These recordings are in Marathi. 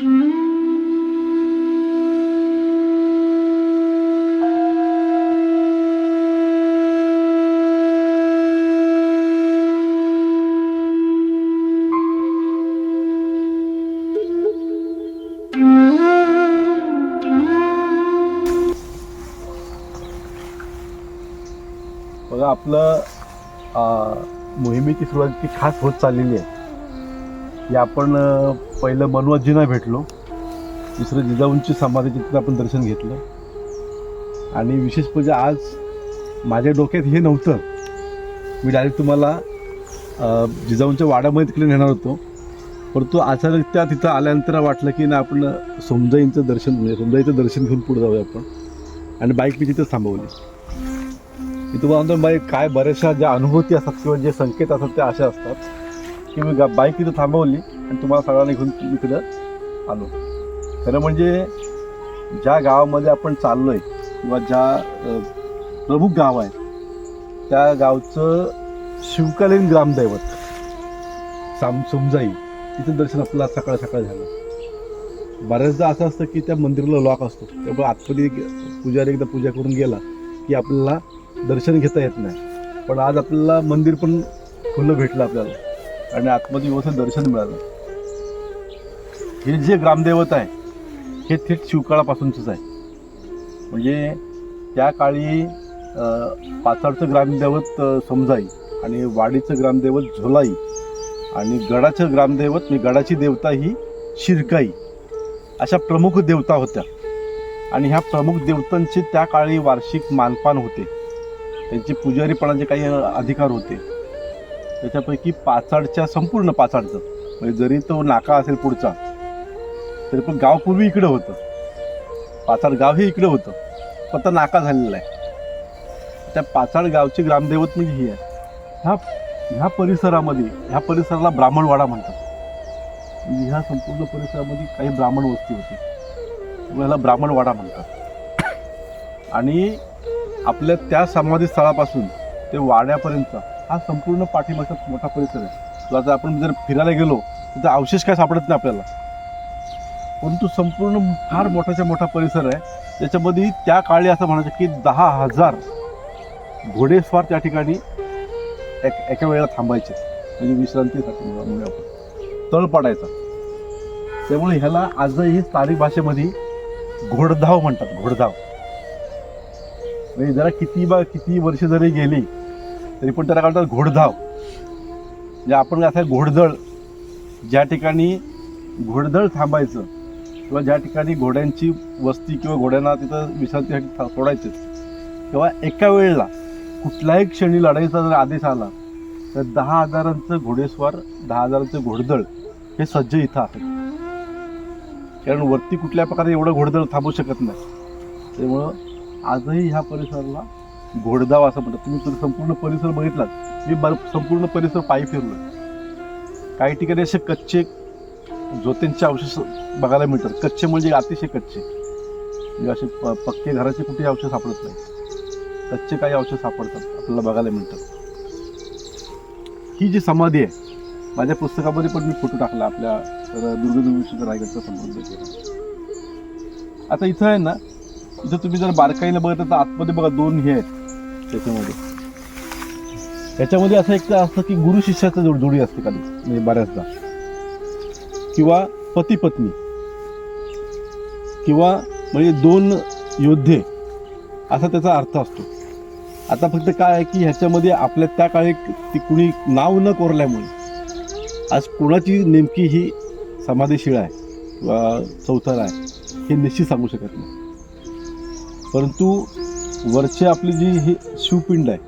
बघा आपलं मोहिमेची सुरुवात ती खास होत चाललेली आहे. की आपण पहिलं मनोजींना भेटलो. दुसरं जिजाऊंची समाधी तिथं आपण दर्शन घेतलं. आणि विशेष म्हणजे आज माझ्या डोक्यात हे नव्हतं. मी डायरेक्ट तुम्हाला जिजाऊंच्या वाड्यामध्ये तिकडे नेणार होतो. परंतु अचानकत्या तिथं आल्यानंतर वाटलं की ना आपण सोमजाईंचं दर्शन म्हणजे सोमजाईचं दर्शन घेऊन पुढे जाऊया आपण. आणि बाईक मी तिथं थांबवली. मी तुम्हाला म्हणतो बाई काय बऱ्याचशा ज्या अनुभूती असतात किंवा जे संकेत असतात त्या अशा असतात. की मी बाईक तिथं थांबवली. आणि तुम्हाला सगळ्यांना घेऊन तिकडं आलो. खरं म्हणजे ज्या गावामध्ये आपण चाललो आहे किंवा ज्या प्रमुख गाव आहे त्या गावचं शिवकालीन ग्रामदैवत साम समजाई तिथं दर्शन आपल्याला सकाळ सकाळ झालं. बऱ्याचदा असं असतं की त्या मंदिराला लॉक असतो. त्यामुळे आतमध्ये पुजारी एकदा पूजा करून गेला की आपल्याला दर्शन घेता येत नाही. पण आज आपल्याला मंदिर पण खुलं भेटलं आपल्याला. आणि आतमध्ये व्यवस्थित दर्शन मिळालं. हे जे ग्रामदैवत आहे हे थेट शिवकाळापासूनचंच आहे. म्हणजे त्या काळी पाचाडचं ग्रामदैवत समजाई आणि वाडीचं ग्रामदैवत झोलाई आणि गडाचं ग्रामदैवत म्हणजे गडाची देवता ही शिरकाई अशा प्रमुख देवता होत्या. आणि ह्या प्रमुख देवतांचे त्या काळी वार्षिक मानपान होते. त्यांचे पुजारीपणाचे काही अधिकार होते. त्याच्यापैकी पाचाडच्या संपूर्ण पाचाडचं म्हणजे जरी तो नाका असेल पुढचा तरी पण गाव पूर्वी इकडं होतं. पाचाड गाव हे इकडं होतं. फक्त नाका झालेला आहे. त्या पाचाड गावचे ग्रामदैवत म्हणजे ही आहे. ह्या ह्या परिसरामध्ये ह्या परिसराला ब्राह्मणवाडा म्हणतात. म्हणजे ह्या संपूर्ण परिसरामध्ये काही ब्राह्मण वस्ती होती. त्यामुळे ह्याला ब्राह्मणवाडा म्हणतात. आणि आपल्या त्या समाधी स्थळापासून ते वाड्यापर्यंत हा संपूर्ण पाठीमागचा मोठा परिसर आहे. तर आपण जर फिरायला गेलो तर अवशेष काय सापडत नाही आपल्याला. परंतु संपूर्ण फार मोठाच्या मोठा परिसर आहे. त्याच्यामध्ये त्या काळी असं म्हणायचं की दहा हजार घोडेस्वार त्या ठिकाणी एक एका वेळेला थांबायचे. म्हणजे विश्रांतीसाठी म्हणूया आपण. तळ पडायचा. त्यामुळे ह्याला आजही स्थानिक भाषेमध्ये घोडधाव म्हणतात घोडधाव. म्हणजे जरा किती बा किती वर्ष जरी गेली तरी पण त्याला म्हणतात घोडधाव. म्हणजे आपण असं घोडदळ ज्या ठिकाणी घोडदळ थांबायचं किंवा ज्या ठिकाणी घोड्यांची वस्ती किंवा घोड्यांना तिथं विश्रांतीसाठी सोडायचे तेव्हा एका वेळेला कुठल्याही क्षणी लढाईचा जर आदेश आला तर दहा हजारांचं घोडेस्वार दहा हजारांचं घोडदळ हे सज्ज इथं आहे कारण वरती कुठल्या प्रकारे एवढं घोडदळ थांबू शकत नाही. त्यामुळं आजही ह्या परिसराला घोडदाव असं म्हणतात. तुम्ही जर संपूर्ण परिसर बघितलात मी बर संपूर्ण परिसर पायी फिरलो काही ठिकाणी असे कच्चे ज्योतींचे अवशेष बघायला मिळतात. कच्चे म्हणजे अतिशय कच्चे. म्हणजे असे प- पक्के घराचे कुठे अवशेष सापडत नाही. कच्चे काही अवशेष सापडतात आपल्याला बघायला मिळतात. ही जी समाधी आहे माझ्या पुस्तकामध्ये पण मी फोटो टाकला आपल्या दुर्गदुर्गीच्या रायगडचा संबंध आता इथं आहे ना इथं तुम्ही जर बारकाईने बघत तर आतमध्ये बघा दोन हे आहेत त्याच्यामध्ये. याच्यामध्ये असं एक असतं की गुरु शिष्याचं जोड जोडी असते कधी म्हणजे बऱ्याचदा. किंवा पती पत्नी किंवा म्हणजे दोन योद्धे असा त्याचा अर्थ असतो. आता फक्त काय आहे की ह्याच्यामध्ये आपल्या त्या काळी ती कुणी नाव न कोरल्यामुळे आज कोणाची नेमकी ही समाधीशिळा आहे किंवा चौथर आहे हे निश्चित सांगू शकत नाही. परंतु वरचे आपली जी ही शिवपिंड आहे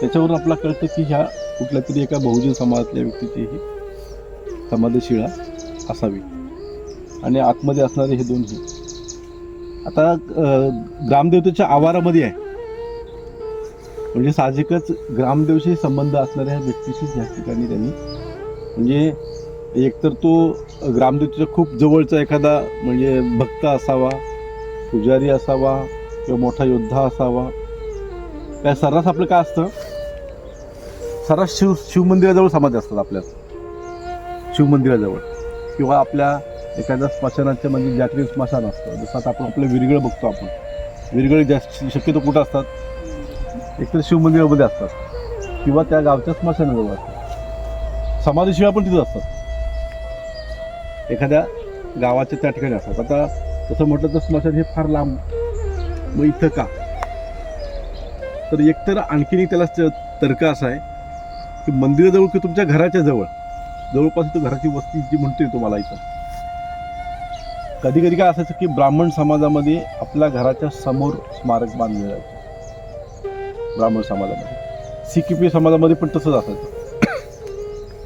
त्याच्यावरून आपला कळतं की ह्या कुठल्या तरी एका बहुजन समाजातल्या व्यक्तीची ही समाधीशिळा असावी. आणि आतमध्ये असणारे हे दोन्ही आता ग्रामदेवतेच्या आवारामध्ये आहे. म्हणजे साहजिकच ग्रामदेवशी संबंध असणाऱ्या व्यक्तीशी या ठिकाणी त्यांनी म्हणजे एकतर तो ग्रामदेवतेच्या खूप जवळचा एखादा म्हणजे भक्त असावा पुजारी असावा किंवा मोठा योद्धा असावा. काय सर्रास आपलं काय असतं? सर्रास शिव शिवमंदिराजवळ समाधी असतात आपल्या शिवमंदिराजवळ. किंवा आपल्या एखाद्या स्मशानाच्या म्हणजे ज्या ठिकाणी स्मशान असतं जसं आता आपण आपलं विरगळ बघतो आपण. विरगळ जास्त शक्यतो कुठं असतात? एकतर शिवमंदिरामध्ये असतात. किंवा त्या गावच्या स्मशानाजवळ असतात. समाधीशिवाय पण तिथं असतात. एखाद्या गावाच्या त्या ठिकाणी असतात. आता तसं म्हटलं तर स्मशान हे फार लांब मग इथं का? तर एकतर आणखीन एक त्याला तर्क असा आहे की मंदिराजवळ की तुमच्या घराच्या जवळ जवळपास इथं घराची वस्ती जी म्हणतोय तुम्हाला इथं. कधी कधी काय असायचं की ब्राह्मण समाजामध्ये आपल्या घराच्या समोर स्मारक बांधले जायचे ब्राह्मण समाजामध्ये. सिकिपी समाजामध्ये पण तसंच असायचं.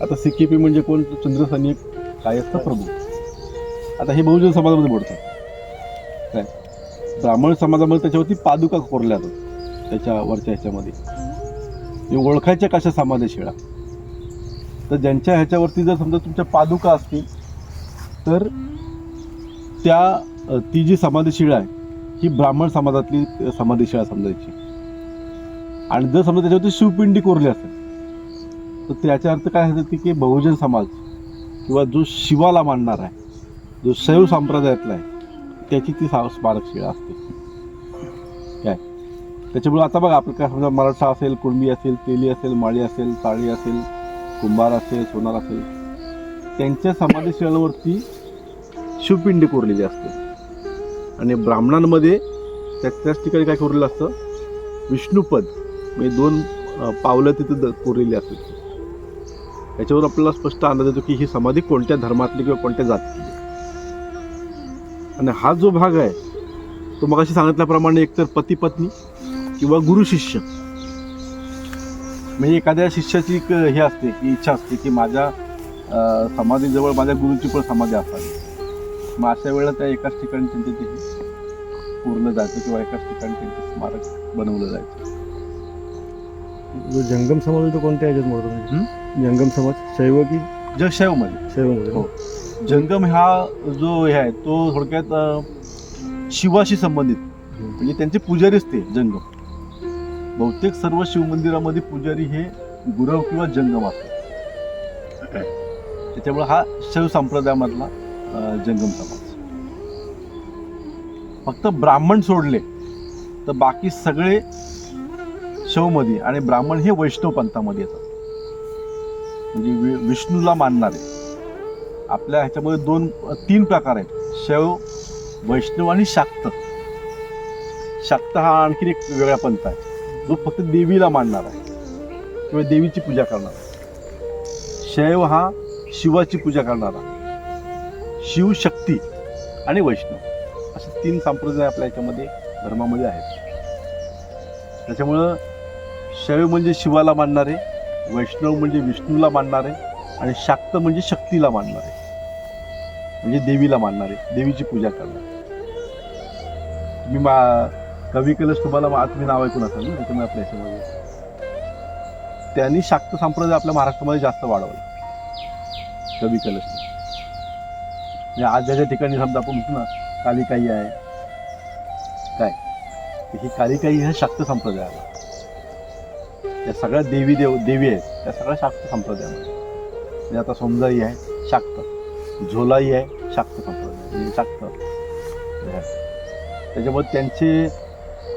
आता सिकिपी म्हणजे कोण? चंद्रसैनिक कायस्थ प्रभू. आता हे बहुजन समाजामध्ये बोलतात काय? ब्राह्मण समाजामध्ये त्याच्यावरती पादुका कोरल्या जातात. त्याच्या वरच्या ह्याच्यामध्ये. हे ओळखायच्या कशा समाजाशिळा शिळा? तर ज्यांच्या ह्याच्यावरती जर समजा तुमच्या पादुका असतील तर त्या ती जी समाधीशिळा आहे ही ब्राह्मण समाजातली समाधीशिळा समजायची. आणि जर समजा त्याच्यावरती शिवपिंडी कोरली असेल तर त्याच्या अर्थ काय होतं की बहुजन समाज किंवा जो शिवाला मानणार आहे जो शैव संप्रदायातला आहे त्याची ती सा- स्मारक शिळा असते. काय? त्याच्यामुळे आता बघा आपलं काय समजा मराठा असेल कुणबी असेल तेली असेल माळी असेल साळी असेल कुंभार असेल सोनार असेल त्यांच्या समाधी शिवपिंडी कोरलेली असते. आणि ब्राह्मणांमध्ये त्या त्याच ठिकाणी काय कोरलेलं असतं? विष्णुपद. म्हणजे दोन पावलं तिथं द- कोरलेली असतात. याच्यावर आपल्याला स्पष्ट अंदाज येतो की ही समाधी कोणत्या धर्मातली किंवा कोणत्या जातीतली आणि हा जो भाग आहे तो मग सांगितल्याप्रमाणे एकतर पती पत्नी किंवा गुरु शिष्य. म्हणजे एखाद्या शिष्याची एक हे असते की इच्छा असते की माझ्या अं, समाधीजवळ माझ्या गुरुची पण समाधी असावी. मग अशा वेळेला त्या एकाच ठिकाणी त्यांचे ते पूर्ण जायचं किंवा एकाच ठिकाणी त्यांचं स्मारक बनवलं जायचं. जो जंगम समाज आहे तो कोणत्या ह्याच्यात मोडतो म्हणजे? जंगम समाज शैव की जगशैवमध्ये शैवमध्ये हो. जंगम हा जो हे आहे तो थोडक्यात अं, शिवाशी संबंधित. म्हणजे त्यांचे पुजारीच ते जंगम. बहुतेक सर्व शिवमंदिरामध्ये पुजारी हे गुरव किंवा जंगम असतात त्याच्यामुळे हा शैव संप्रदायामधला जंगम समाज. फक्त ब्राह्मण सोडले तर बाकी सगळे शैवमध्ये आणि ब्राह्मण हे वैष्णव पंथामध्ये येतात. म्हणजे विष्णूला मानणारे. आपल्या ह्याच्यामध्ये दोन तीन प्रकार आहेत. शैव वैष्णव आणि शाक्त. शाक्त हा आणखीन एक वेगळा पंथ आहे. जो फक्त देवीला मानणार आहे किंवा देवीची पूजा करणार आहे. शैव हा शिवाची पूजा करणारा शिवशक्ती आणि वैष्णव असे तीन संप्रदाय आपल्या याच्यामध्ये धर्मामध्ये आहेत. त्याच्यामुळं शैव म्हणजे शिवाला मानणारे वैष्णव म्हणजे विष्णूला मानणारे आणि शाक्त म्हणजे शक्तीला मानणारे म्हणजे देवीला मानणारे देवीची पूजा करणारे तुम्ही मा कवी कलश तुम्हाला आत्मी नाव ऐकून असेल ना त्याच्यामुळे आपल्या याच्यामध्ये. त्यांनी शाक्त संप्रदाय आपल्या महाराष्ट्रामध्ये जास्त वाढवला. कवी कलश. म्हणजे आज ज्या ठिकाणी समजा आपण म्हणतो ना कालिकाई आहे. काय? ही कालिकाई हा शाक्त संप्रदाय आला या सगळ्या देवी देव देवी आहेत त्या सगळ्या शाक्त संप्रदायामध्ये. म्हणजे आता सोमजाई आहे शाक्त. झोलाई आहे शाक्त संप्रदाय. म्हणजे शाक्त. त्याच्यामुळे त्यांचे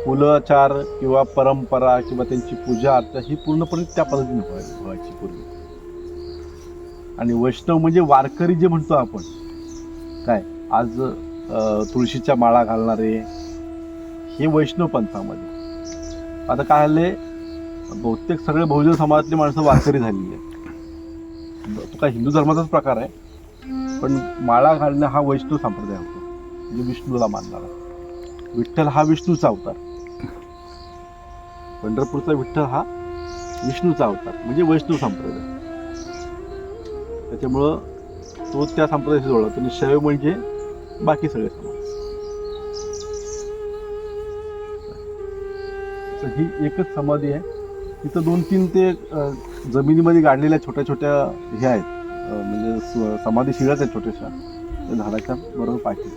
कुलचार किंवा परंपरा किंवा त्यांची पूजा अर्चा ही पूर्णपणे त्या पद्धतीने व्हायची पूर्वी. आणि वैष्णव म्हणजे वारकरी जे म्हणतो आपण काय? आज तुळशीच्या माळा घालणारे हे वैष्णव पंथामध्ये. आता काय आले बहुतेक सगळे बहुजन समाजातली माणसं वारकरी झालेली आहे तो काय हिंदू धर्माचाच प्रकार आहे पण माळा घालणं हा वैष्णव संप्रदाय होतो म्हणजे विष्णूला मानणारा. विठ्ठल हा विष्णूचा अवतार. पंढरपूरचा विठ्ठल हा विष्णूचा अवतार म्हणजे वैष्णव संप्रदाय. त्याच्यामुळं तो त्या संप्रदायाशी जोडला आणि शैव म्हणजे बाकी सगळे समाज. तर ही एकच समाधी आहे. तिथं दोन तीन ते जमिनीमध्ये गाडलेल्या छोट्या छोट्या हे आहेत म्हणजे समाधी शिळाच आहेत छोट्याशा. त्या झाडाच्या बरोबर पाठी.